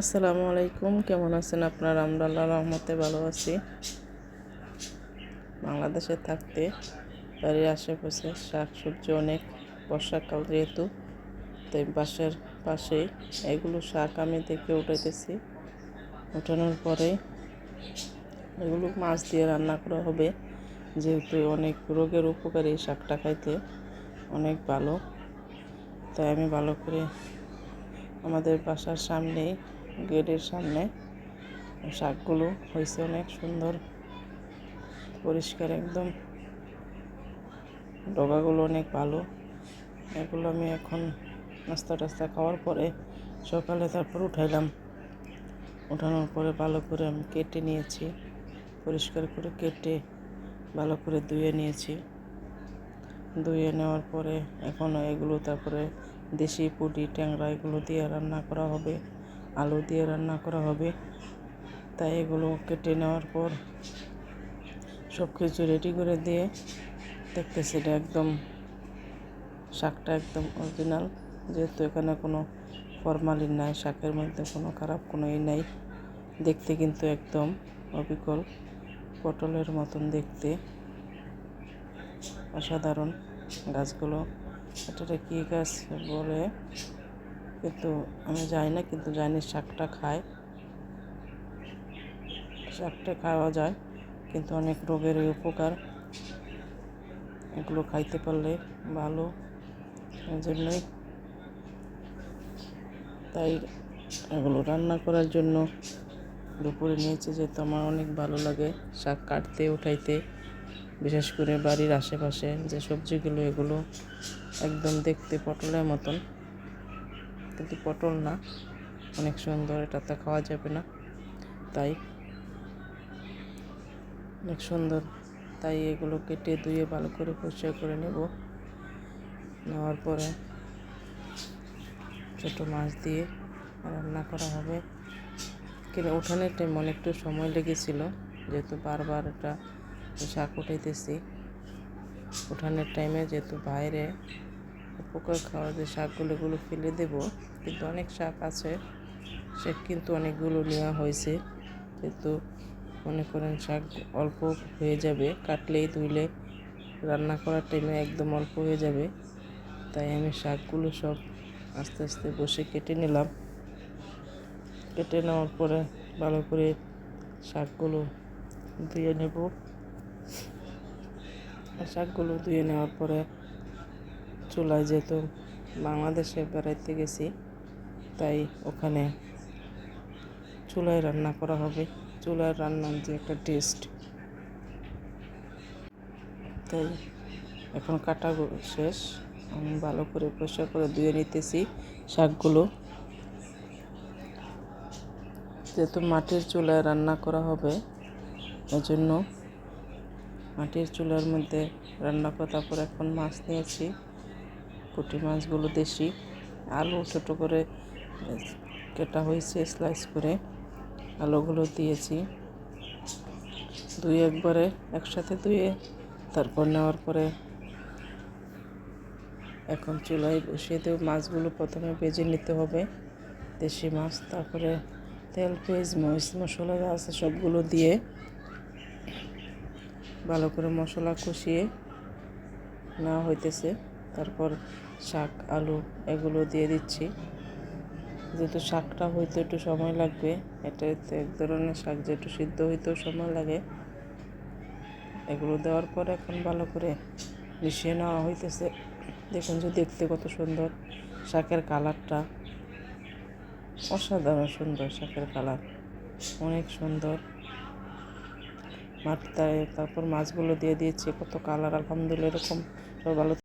আসসালামু আলাইকুম। কেমন আছেন আপনারা? আমরা আল্লাহ রহমতে ভালো আছি। বাংলাদেশে থাকতে বাড়ির আশেপাশে শাক সবজি অনেক, বর্ষাকাল যেহেতু, তাই বাসার পাশে এগুলো শাক আমি দেখে উঠাইতেছি। উঠানোর পরে এগুলো মাছ দিয়ে রান্না করা হবে। যেহেতু অনেক রোগের উপকারী শাকটা খাইতে অনেক ভালো। তাই আমি ভালো করে আমাদের বাসার সামনেই গেটের সামনে। শাকগুলো হয়েছে অনেক সুন্দর, পরিষ্কার একদম। ডগাগুলো অনেক ভালো। এগুলো আমি এখন নাস্তা টাস্তা খাওয়ার পরে সকালে তারপর উঠাইলাম। উঠানোর পরে ভালো করে আমি কেটে নিয়েছি, পরিষ্কার করে কেটে ভালো করে ধুয়ে নিয়েছি। ধুয়ে নেওয়ার পরে এখন এগুলো তারপরে দেশি পুটি, ট্যাংরা এগুলো দিয়ে রান্না করা হবে। আলু দিয়ে রান্না করা হবে। তাই এগুলো কেটে নেওয়ার পর সব কিছু রেডি করে দিয়ে দেখতেছি এটা একদম শাকটা একদম অরিজিনাল যেহেতু এখানে কোনো ফরমালিন নাই, শাকের মধ্যে কোনো খারাপ কোনো ই নাই। দেখতে কিন্তু একদম অবিকল, পটলের মতন দেখতে। অসাধারণ গাছগুলো। এটাতে কী গাছ বলে? কিন্তু আমি যাই না, কিন্তু জানি শাকটা খায়। শাকটা খাওয়া যায়, কিন্তু অনেক রোগের উপকার। এগুলো খাইতে পারলে ভালো, এই জন্যই। তাই এগুলো রান্না করার জন্য দুপুরে নিয়েছি, যেহেতু আমার অনেক ভালো লাগে শাক কাটতে, উঠাইতে। বিশেষ করে বাড়ির আশেপাশে যে সবজিগুলো, এগুলো একদম দেখতে পটলের মতন। কিন্তু পটল না। অনেক সুন্দর, এটা তো খাওয়া যাবে না। তাই অনেক সুন্দর। তাই এগুলো কেটে ধুয়ে ভালো করে পরিষ্কার করে নেব। নেওয়ার পরে ছোটো মাছ দিয়ে রান্না করা হবে। কিন্তু উঠানের টাইম অনেকটা সময় লেগেছিল। যেহেতু বারবার এটা শাক উঠাইতেছি। উঠানের টাইমে যেহেতু বাইরে পোকা খাওয়া যে শাকগুলো, এগুলো ফেলে দেব। কিন্তু অনেক শাক আছে। সে কিন্তু অনেকগুলো নেওয়া হয়েছে। কিন্তু মনে করেন শাক অল্প হয়ে যাবে, কাটলেই ধুইলে রান্না করার টাইমে একদম অল্প হয়ে যাবে। তাই আমি শাকগুলো সব আস্তে আস্তে বসে কেটে নিলাম। কেটে নেওয়ার পরে ভালো করে শাকগুলো ধুয়ে নেব। শাকগুলো ধুয়ে নেওয়ার পরে চুলায় যেহেতু বাংলাদেশে বেড়াইতে গেছি তাই ওখানে চুলায় রান্না করা হবে। চুলার রান্নার যে একটা টেস্ট তাই এখন কাটা শেষ। আমি ভালো করে পরিষ্কার করে ধুয়ে নিতেছি শাকগুলো। যেহেতু মাটির চুলায় রান্না করা হবে, এজন্য মাটির চুলার মধ্যে রান্না করা তারপর এখন মাছ নিয়েছি। পুঁটি মাছগুলো দেশি। আলু ছোটো করে কেটা হয়েছে স্লাইস করে আলুগুলো দিয়েছি। দুই একবারে একসাথে ধুয়ে তারপর নেওয়ার পরে এখন চুলায় বসিয়ে দেব। মাছগুলো প্রথমে ভেজে নিতে হবে, দেশি মাছ, তারপরে তেল, পেঁয়াজ, মরিচ, মশলা যা আছে সবগুলো দিয়ে ভালো করে মশলা কষিয়ে নেওয়া হইতেছে। তারপর শাক, আলু এগুলো দিয়ে দিচ্ছি। যেহেতু শাকটা হইতে একটু সময় লাগবে, এটা এক ধরনের শাক যে একটু সিদ্ধ হইতেও সময় লাগে। এগুলো দেওয়ার পর এখন ভালো করে মিশিয়ে নেওয়া হইতেছে। দেখুন যে দেখতে কত সুন্দর শাকের কালারটা। অসাধারণ সুন্দর শাকের কালার, অনেক সুন্দর। মাঠটায় তারপর মাছগুলো দিয়ে দিয়েছি, কত কালার, আলহামদুলিল্লাহ, এরকম সব ভালো